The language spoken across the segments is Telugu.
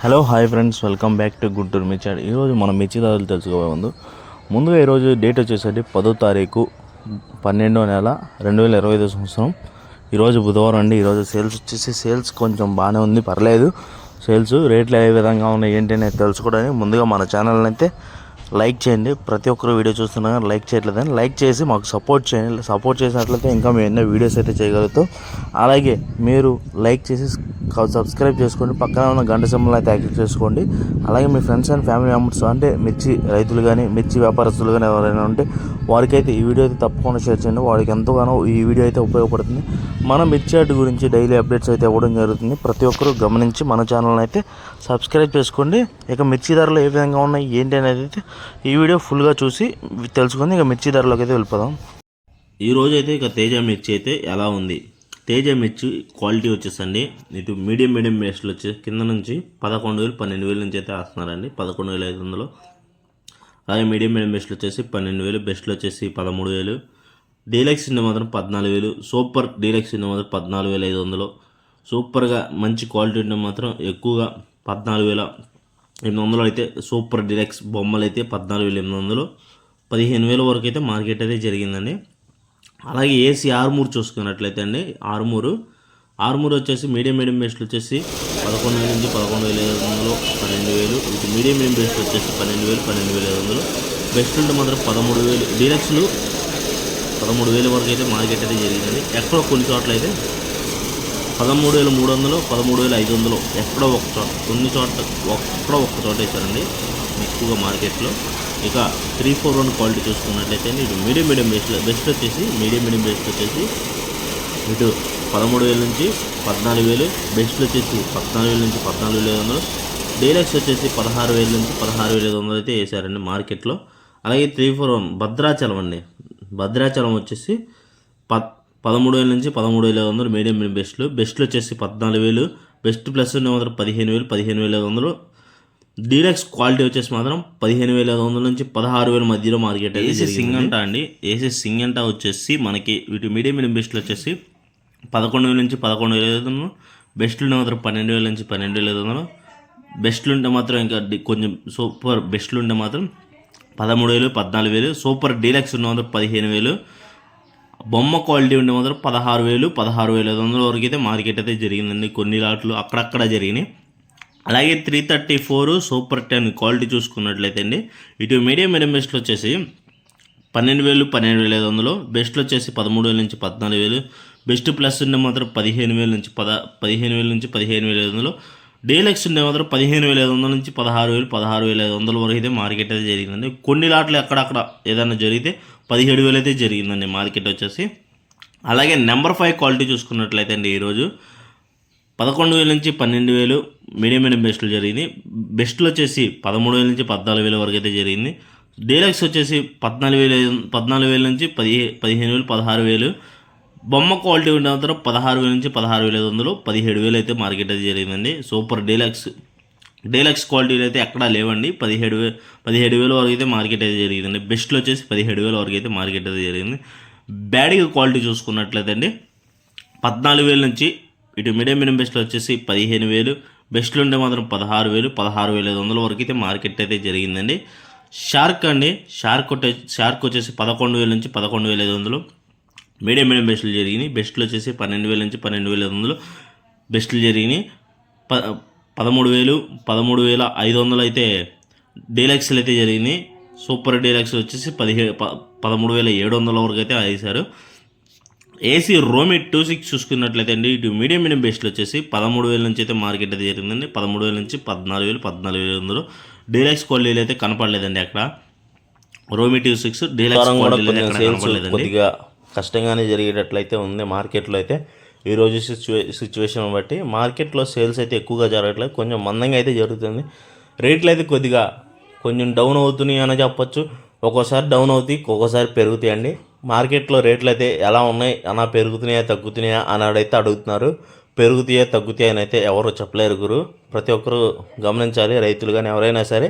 Hello hi friends welcome back to Guntur మిర్చాడ్. ఈరోజు మనం మిర్చి ధరలు తెలుసుకోబోయే ముందు ముందుగా ఈరోజు డేట్ వచ్చేసరికి పదో తారీఖు పన్నెండో నెల రెండు వేల ఇరవై ఐదు సంవత్సరం. ఈరోజు బుధవారం అండి ఈరోజు సేల్స్ వచ్చేసి సేల్స్ కొంచెం బాగానే ఉంది పర్లేదు. సేల్స్ రేట్లు ఏ విధంగా ఉన్నాయి ఏంటి అనేది తెలుసుకోవడానికి ముందుగా మన ఛానల్ని అయితే లైక్ చేయండి. ప్రతి ఒక్కరు వీడియో చూస్తున్నా కానీ లైక్ చేయట్లేదని లైక్ చేసి మాకు సపోర్ట్ చేయండి. సపోర్ట్ చేసినట్లయితే ఇంకా మేము ఎన్నో వీడియోస్ అయితే చేయగలుగుతాం. అలాగే మీరు లైక్ చేసి సబ్స్క్రైబ్ చేసుకోండి. పక్కన ఉన్న గంట సింబల్ అయితే యాక్టివ్ చేసుకోండి. అలాగే మీ ఫ్రెండ్స్ అండ్ ఫ్యామిలీ మెంబర్స్ అంటే మిర్చి రైతులు కానీ మిర్చి వ్యాపారస్తులు కానీ ఎవరైనా ఉంటే వారికైతే ఈ వీడియో అయితే తప్పకుండా షేర్ చేయండి. వారికి ఎంతగానో ఈ వీడియో అయితే ఉపయోగపడుతుంది. మన మిర్చి అడ్డు గురించి డైలీ అప్డేట్స్ అయితే ఇవ్వడం జరుగుతుంది. ప్రతి ఒక్కరూ గమనించి మన ఛానల్ని అయితే సబ్స్క్రైబ్ చేసుకోండి. ఇక మిర్చి ధరలు ఏ విధంగా ఉన్నాయి ఏంటి అనేది అయితే ఈ వీడియో ఫుల్గా చూసి తెలుసుకొని ఇక మిర్చి ధరలోకి అయితే వెళ్ళిపోదాం. ఈ రోజు అయితే ఇక తేజ మిర్చి అయితే ఎలా ఉంది? తేజ మిర్చి క్వాలిటీ వచ్చేసండి. ఇటు మీడియం మీడియం మేస్ట్లు వచ్చి కింద నుంచి పదకొండు వేలు పన్నెండు వేలు నుంచి అయితే వేస్తున్నారండి పదకొండు వేల ఐదు వందలు. అలాగే మీడియం మీడియం బెస్ట్లు వచ్చేసి పన్నెండు వేలు బెస్ట్లు వచ్చేసి పదమూడు వేలు. డీలక్స్ ఇండ మాత్రం పద్నాలుగు వేలు. సూపర్ డీలక్స్ ఇండ మాత్రం పద్నాలుగు వేల ఐదు వందలు. సూపర్గా మంచి క్వాలిటీ ఉంటే మాత్రం ఎక్కువగా పద్నాలుగు వేల ఎనిమిది వందలు అయితే సూపర్ డీలక్స్ బొమ్మలు అయితే పద్నాలుగు వేల ఎనిమిది వందలు. పదిహేను వేల వరకు అయితే మార్కెట్ అయితే జరిగిందండి. అలాగే ఏసీ ఆరుమూరు చూసుకున్నట్లయితే అండి ఆరుమూరు. ఆరుమూరు వచ్చేసి మీడియం మీడియం బేస్ట్లు వచ్చేసి పదకొండు వేల నుంచి పదకొండు వేల ఐదు వందలు పన్నెండు వేలు. ఇటు మీడియం మీడియం బేస్ట్లు వచ్చేసి పన్నెండు వేలు పన్నెండు వేల ఐదు వందలు. బెస్ట్ ఉంటే మాత్రం పదమూడు వేలు. డీలక్స్లు పదమూడు వేల వరకు అయితే మార్కెట్ అయితే జరిగిందండి. ఎక్కడో కొన్ని చోట్ల అయితే పదమూడు వేల మూడు వందలు పదమూడు వేల ఐదు వందలు ఎక్కడో ఒక చోట కొన్ని చోట్ల ఎక్కడో ఒక్క చోట వేశారండి ఎక్కువగా మార్కెట్లో. ఇక త్రీ ఫోర్ వన్ క్వాలిటీ చూసుకున్నట్లయితే ఇటు మీడియం మీడియం బేస్ట్ బెస్ట్ వచ్చేసి మీడియం మీడియం బెస్ట్ వచ్చేసి ఇటు పదమూడు వేల నుంచి పద్నాలుగు వేలు బెస్ట్లు వచ్చేసి పద్నాలుగు వేల నుంచి పద్నాలుగు వేల ఐదు వందలు డీలక్స్ వచ్చేసి పదహారు వేల నుంచి పదహారు వేల ఐదు వందలు అయితే వేశారండి మార్కెట్లో. అలాగే త్రీ ఫోర్ వన్ భద్రాచలం అండి భద్రాచలం వచ్చేసి పద్ పదమూడు వేల నుంచి పదమూడు వేల ఐదు వందలు మీడియం బెస్ట్లు. బెస్ట్లు వచ్చేసి పద్నాలుగు వేలు. బెస్ట్ ప్లస్ ఉండే మాత్రం పదిహేను వేలు పదిహేను వేల ఐదు వందలు. డీలక్స్ క్వాలిటీ వచ్చేసి మాత్రం పదిహేను వేల ఐదు వందల నుంచి పదహారు వేల మధ్యలో మార్కెట్ ఏసీ సింగంట అండి. ఏసీ సింగంట వచ్చేసి మనకి వీటి మీడియం మీడియం బెస్ట్లు వచ్చేసి పదకొండు వేల నుంచి పదకొండు వేల ఐదు వందలు. బెస్ట్లు ఉంటే మాత్రం పన్నెండు వేల నుంచి పన్నెండు వేల ఐదు వందలు. బెస్ట్లు ఉంటే మాత్రం ఇంకా కొంచెం సూపర్ బెస్ట్లు ఉంటే మాత్రం పదమూడు వేలు పద్నాలుగు వేలు. సూపర్ డీలక్స్ ఉన్న మాత్రం పదిహేను వేలు. బొమ్మ క్వాలిటీ ఉండే మాత్రం పదహారు వేలు పదహారు వేల ఐదు వందల వరకు అయితే మార్కెట్ అయితే జరిగిందండి. కొన్ని లాట్లు అక్కడక్కడ జరిగినాయి. అలాగే three thirty four super ten quality చూసుకున్నట్లయితే అండి ఇటు మీడియం మీడియం బెస్ట్లు వచ్చేసి పన్నెండు వేలు పన్నెండు వేల ఐదు వందలు. బెస్ట్లు వచ్చేసి పదమూడు వేల నుంచి పద్నాలుగు వేలు. బెస్ట్ ప్లస్ ఉండే మాత్రం పదిహేను వేల నుంచి పద పదిహేను వేల నుంచి పదిహేను వేల ఐదు వందలు. డీలక్స్ ఉండే మాత్రం పదిహేను వేల ఐదు వందల నుంచి పదహారు వేలు పదహారు వేల ఐదు వందల వరకు అయితే మార్కెట్ అయితే జరిగిందండి. కొన్ని లాట్లు అక్కడక్కడ ఏదైనా జరిగితే పదిహేడు వేలు అయితే జరిగిందండి మార్కెట్ వచ్చేసి. అలాగే నెంబర్ ఫైవ్ క్వాలిటీ చూసుకున్నట్లయితే అండి ఈరోజు పదకొండు వేల నుంచి పన్నెండు వేలు మీడియం మీడియం బెస్ట్లు జరిగింది. బెస్ట్లు వచ్చేసి పదమూడు వేల నుంచి పద్నాలుగు వేల వరకు అయితే జరిగింది. డీలక్స్ వచ్చేసి పద్నాలుగు వేల పద్నాలుగు వేల నుంచి పది పదిహేను వేలు పదహారు వేలు బొమ్మ క్వాలిటీ ఉండే మాత్రం పదహారు వేల నుంచి పదహారు వేల ఐదు వందలు పదిహేడు వేలు అయితే మార్కెట్ అయితే జరిగిందండి. సూపర్ డీలక్స్ డీలక్స్ క్వాలిటీలు అయితే ఎక్కడా లేవండి. పదిహేడు వే పదిహేడు వేల వరకు అయితే మార్కెట్ అయితే జరిగిందండి. బెస్ట్లో వచ్చేసి పదిహేడు వేల వరకు అయితే మార్కెట్ అయితే జరిగింది. బ్యాడ్గా క్వాలిటీ చూసుకున్నట్లయితే అండి పద్నాలుగు వేల నుంచి ఇటు మీడియం మినిమం బెస్ట్లో వచ్చేసి పదిహేను వేలు బెస్ట్లు ఉంటే మాత్రం పదహారు వేలు పదహారు వేల ఐదు వందల వరకు అయితే మార్కెట్ అయితే జరిగిందండి. షార్క్ అండి షార్క్ షార్క్ వచ్చేసి పదకొండు వేల నుంచి పదకొండు వేల ఐదు వందలు మీడియం మీడియం బెస్ట్లు జరిగినాయి. బెస్ట్లు వచ్చేసి పన్నెండు వేల నుంచి పన్నెండు వేల ఐదు వందలు బెస్ట్లు జరిగినాయి. ప పదమూడు వేలు పదమూడు వేల ఐదు వందలు అయితే డీలక్స్లు అయితే జరిగినాయి. సూపర్ డీలక్స్ వచ్చేసి పదిహేడు ప పదమూడు వేల ఏడు వందల వరకు అయితే వేశారు ఏసీ రోమి టూ సిక్స్ చూసుకున్నట్లయితే అండి ఇటు మీడియం మీడియం బెస్ట్లు వచ్చేసి పదమూడు వేల నుంచి అయితే మార్కెట్ అయితే జరిగిందండి. పదమూడు వేల నుంచి పద్నాలుగు వేలు పద్నాలుగు వేల వందలు. డీలక్స్ క్వాలిటీలు అయితే కనపడలేదండి అక్కడ. రోమి టూ సిక్స్ డీలక్స్ క్వాలిటీలు అయితే కనపడలేదండి. కొద్దిగా కష్టంగానే జరిగేటట్లయితే ఉంది మార్కెట్లో అయితే. ఈరోజు సిచ్యువే సిచ్యువేషన్ బట్టి మార్కెట్లో సేల్స్ అయితే ఎక్కువగా జరగట్లేదు. కొంచెం మందంగా అయితే జరుగుతుంది. రేట్లు అయితే కొద్దిగా కొంచెం డౌన్ అవుతున్నాయి అని చెప్పొచ్చు. ఒక్కోసారి డౌన్ అవుతాయి ఒక్కోసారి పెరుగుతాయి అండి. మార్కెట్లో రేట్లు అయితే ఎలా ఉన్నాయి అలా పెరుగుతున్నాయా తగ్గుతున్నాయా అని అడైతే అడుగుతున్నారు. పెరుగుతాయా తగ్గుతాయా అని అయితే ఎవరు చెప్పలేరు గురు. ప్రతి ఒక్కరు గమనించాలి రైతులు కానీ ఎవరైనా సరే.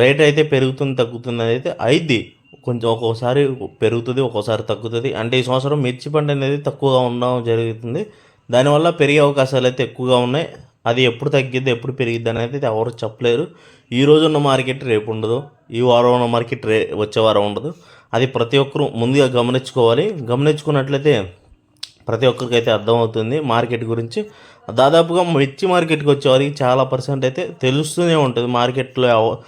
రేట్ అయితే పెరుగుతుంది తగ్గుతుంది అయితే అయిద్ది కొంచెం ఒక్కోసారి పెరుగుతుంది ఒక్కోసారి తగ్గుతుంది. అంటే ఈ సంవత్సరం మిర్చి పంట అనేది తక్కువగా ఉండడం జరుగుతుంది. దానివల్ల పెరిగే అవకాశాలు అయితే ఎక్కువగా ఉన్నాయి. అది ఎప్పుడు తగ్గిద్ది ఎప్పుడు పెరిగిద్ది అనేది ఎవరు చెప్పలేరు. ఈ రోజు ఉన్న మార్కెట్ రేపు ఉండదు. ఈ వారం ఉన్న మార్కెట్ రే వచ్చే వారం ఉండదు. అది ప్రతి ఒక్కరూ ముందుగా గమనించుకోవాలి. గమనించుకున్నట్లయితే ప్రతి ఒక్కరికి అయితే అర్థమవుతుంది మార్కెట్ గురించి. దాదాపుగా మిర్చి మార్కెట్కి వచ్చేవారికి చాలా పర్సెంట్ అయితే తెలుస్తూనే ఉంటుంది మార్కెట్లో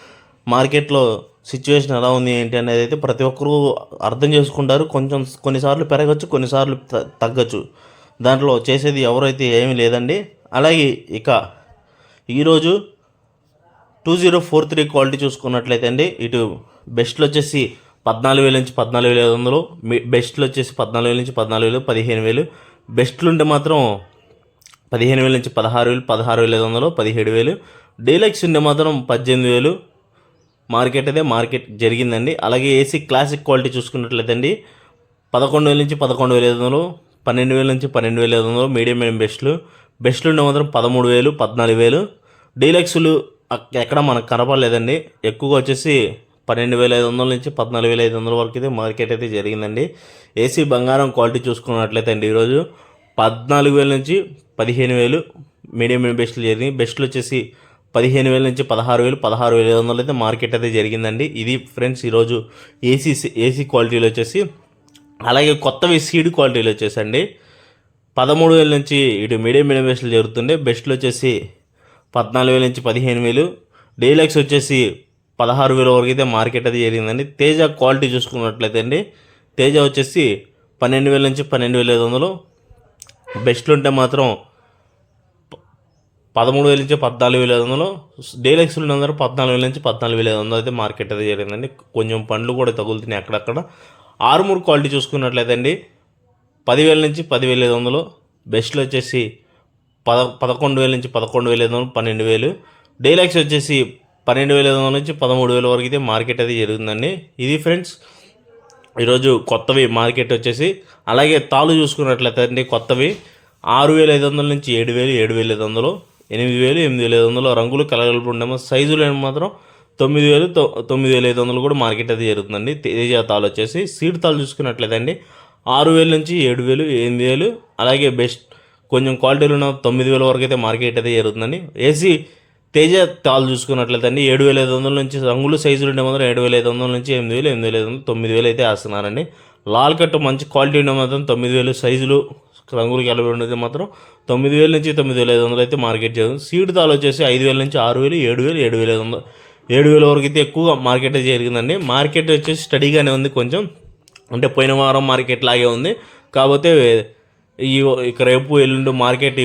మార్కెట్లో సిచ్యువేషన్ ఎలా ఉంది ఏంటి అనేది అయితే ప్రతి ఒక్కరూ అర్థం చేసుకుంటారు. కొంచెం కొన్నిసార్లు పెరగచ్చు కొన్నిసార్లు తగ్గచ్చు. దాంట్లో చేసేది ఎవరైతే ఏమీ లేదండి. అలాగే ఇక ఈరోజు two zero four three quality చూసుకున్నట్లయితే అండి ఇటు బెస్ట్లు వచ్చేసి పద్నాలుగు వేల నుంచి పద్నాలుగు వేల ఐదు వందలు మీ వచ్చేసి పద్నాలుగు వేల నుంచి పద్నాలుగు వేలు పదిహేను వేలు. బెస్ట్లు ఉంటే మాత్రం పదిహేను వేల నుంచి పదహారు వేలు పదహారు వేల ఐదు వందలు పదిహేడు వేలు. డీలక్స్ ఉంటే మాత్రం పద్దెనిమిది వేలు మార్కెట్ అయితే మార్కెట్ జరిగిందండి. అలాగే ఏసీ క్లాసిక్ క్వాలిటీ చూసుకున్నట్లయితే అండి పదకొండు వేల నుంచి పదకొండు వేల ఐదు వందలు పన్నెండు వేల నుంచి పన్నెండు వేల ఐదు వందలు మీడియం మీడియం బెస్ట్లు బెస్ట్లు ఉండే మాత్రం పదమూడు వేలు పద్నాలుగు వేలు. డీలక్స్లు ఎక్కడ మనకు కనపడలేదండి. ఎక్కువగా వచ్చేసి పన్నెండు వేల ఐదు వందల నుంచి పద్నాలుగు వేల ఐదు వందల వరకు అయితే మార్కెట్ అయితే జరిగిందండి. ఏసీ బంగారం క్వాలిటీ చూసుకున్నట్లయితే అండి ఈరోజు పద్నాలుగు వేల నుంచి పదిహేను వేలు మీడియం మీడియం బెస్ట్లు జరిగింది బెస్ట్లు వచ్చేసి పదిహేను వేల నుంచి పదహారు వేలు పదహారు వేల ఐదు వందలు అయితే మార్కెట్ అయితే జరిగిందండి. ఇది ఫ్రెండ్స్ ఈరోజు ఏసీ ఏసీ క్వాలిటీలో వచ్చేసి అలాగే కొత్తవి సీడ్ క్వాలిటీలో వచ్చేసండి. పదమూడు వేల నుంచి ఇటు మీడియం మీడియం బెస్ట్లు జరుగుతుండే. బెస్ట్లు వచ్చేసి పద్నాలుగు వేల నుంచి పదిహేను వేలు. డీలక్స్ వచ్చేసి పదహారు వేల వరకు అయితే మార్కెట్ అది జరిగిందండి. తేజ క్వాలిటీ చూసుకున్నట్లయితే అండి తేజ వచ్చేసి పన్నెండు వేల నుంచి పన్నెండు వేల ఐదు వందలు. బెస్ట్లు ఉంటే మాత్రం పదమూడు వేల నుంచి పద్నాలుగు వేల ఐదు వందలు డేలెక్స్ అందరూ పద్నాలుగు వేల నుంచి పద్నాలుగు వేల ఐదు వందలు అయితే మార్కెట్ అయితే జరిగిందండి. కొంచెం పండ్లు కూడా తగులుతున్నాయి అక్కడక్కడ. ఆరుమూరు క్వాలిటీ చూసుకున్నట్లయితే అండి పదివేల నుంచి పదివేల ఐదు వందలు బెస్ట్లు వచ్చేసి పద పదకొండు వేల నుంచి పదకొండు వేల ఐదు వందలు పన్నెండు వేలు డైలాక్స్ వచ్చేసి పన్నెండు వేల ఐదు వందల నుంచి పదమూడు వేల వరకు అయితే మార్కెట్ అయితే జరుగుతుందండి ఇది ఫ్రెండ్స్ ఈరోజు కొత్తవి మార్కెట్ వచ్చేసి అలాగే తాళ్ళు చూసుకున్నట్లయితే అండి కొత్తవి ఆరు వేల ఐదు వందల నుంచి ఏడు వేలు ఏడు వేల ఐదు వందలు ఎనిమిది వేలు ఎనిమిది వేల ఐదు వందలు రంగులు కలగలుపు ఉండేమో సైజులు మాత్రం తొమ్మిది వేలు తొ- తొమ్మిది వేల ఐదు వందలు కూడా మార్కెట్ అది జరుగుతుందండి. తేజ తాలు వచ్చేసి సీడ్ తాలు చూసుకున్నట్లయితే అండి ఆరు వేల నుంచి ఏడు వేలు ఎనిమిది వేలు అలాగే బెస్ట్ కొంచెం క్వాలిటీలు ఉన్న తొమ్మిది వేల వరకు అయితే మార్కెట్ అయితే జరుగుతుందండి. ఏసీ తేజ తాలు చూసుకున్నట్లయితే అండి ఏడు వేల ఐదు వందల నుంచి రంగులు సైజులు ఉండే మాత్రం ఏడు వేల ఐదు వందల నుంచి ఎనిమిది వేలు ఎనిమిది వేల ఐదు వందలు తొమ్మిది వేలు అయితే వేస్తున్నారండి. లాల్ కట్ మంచి క్వాలిటీ ఉండే మాత్రం తొమ్మిది వేలు సైజులు రంగులకి కలిపి ఉండేది మాత్రం తొమ్మిది వేల నుంచి తొమ్మిది వేల ఐదు వందలు అయితే మార్కెట్ చేయదు సీడ్ తాలు వచ్చేసి ఐదు వేల నుంచి ఆరు వేలు ఏడు వేలు ఏడు వేల ఐదు వందలు. ఏడు వేల వరకు అయితే ఎక్కువగా మార్కెట్ అయితే జరిగిందండి. మార్కెట్ వచ్చేసి స్టడీగానే ఉంది కొంచెం. అంటే పోయిన వారం మార్కెట్ లాగే ఉంది. కాకపోతే ఈ ఇక రేపు ఎల్లుండి మార్కెట్ ఈ